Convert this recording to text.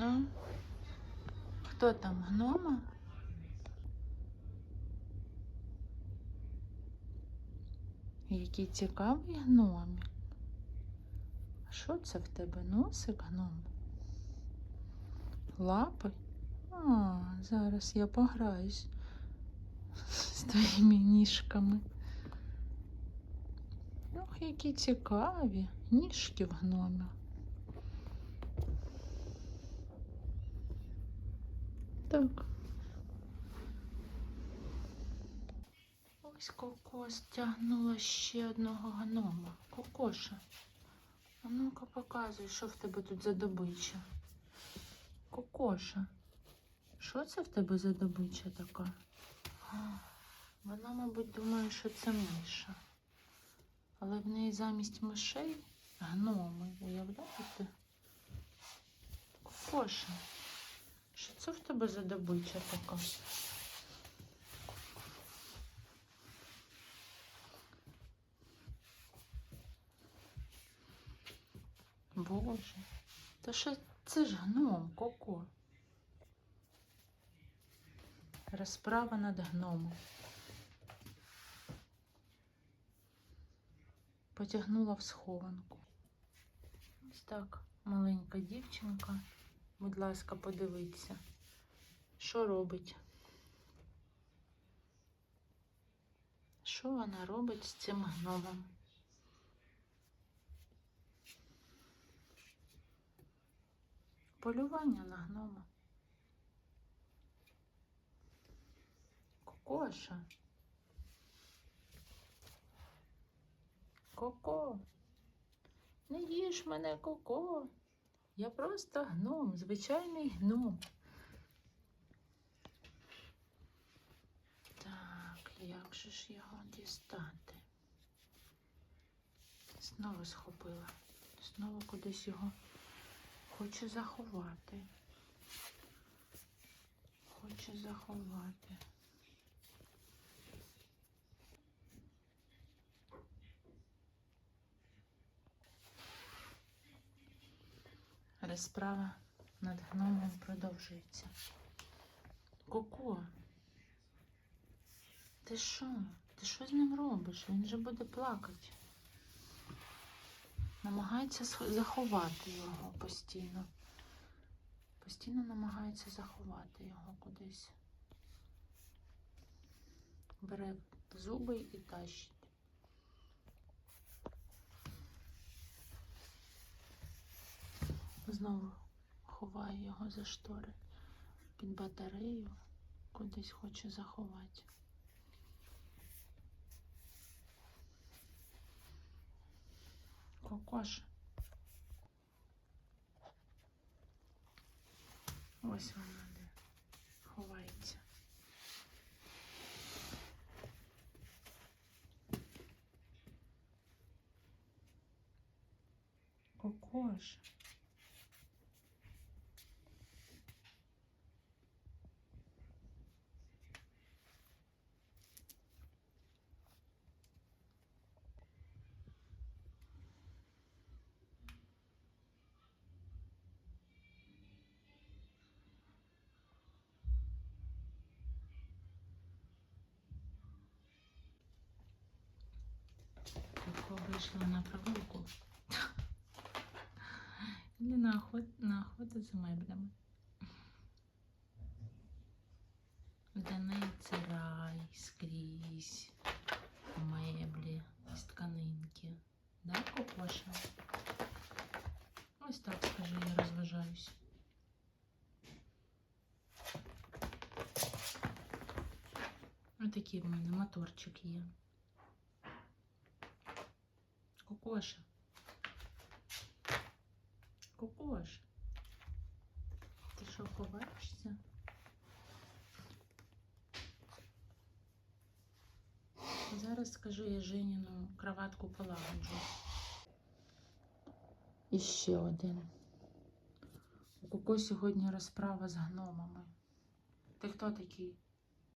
Ну, хто там гнома? Який цікавий гномик. Що це в тебе? Носик гном? Лапи? А, зараз я пограюсь з твоїми ніжками. Ох, які цікаві ніжки в гномі. Так. Ось Коко стягнула ще одного гнома. Кокоша. А ну-ка показуй, що в тебе тут за добича. Кокоша. Що це в тебе за добича така? Вона, мабуть, думає, що це миша. Але в неї замість мишей гноми. Уявляєте? Кокоша. Що це в тебе за добича така? Боже, та що це ж гном, Коко. Розправа над гномом. Потягнула в схованку. Ось так, маленька дівчинка. Будь ласка, подивіться, що робить. Що вона робить з цим гномом? Полювання на гнома. Кокоша. Коко. Не їж мене, Коко. Я просто гном, звичайний гном. Так, як же ж його дістати? Знову схопила. Знову кудись його хоче заховати. Хоче заховати. Розправа над гномом продовжується. Коко, ти що? Ти що з ним робиш? Він же буде плакати. Намагається заховати його постійно. Постійно намагається заховати його кудись. Бере зуби і тащить. Знову ховає його за штори під батарею, кудись хоче заховати. Кокош. Ось вона де ховається. Кокош. Коко вийшла на прогулку. Или на охоту, на охоту за меблями. Для неї це рай скрізь. Меблі з тканинки. Да, Кокоша? Ось так скажи, я розважаюсь. Отакий в мене моторчик є. Кокоша. Кокош. Ти що, ховаєшся? Зараз скажу я Женіну кроватку полагоджу. І ще один. У Коко сьогодні розправа з гномами. Ти хто такий?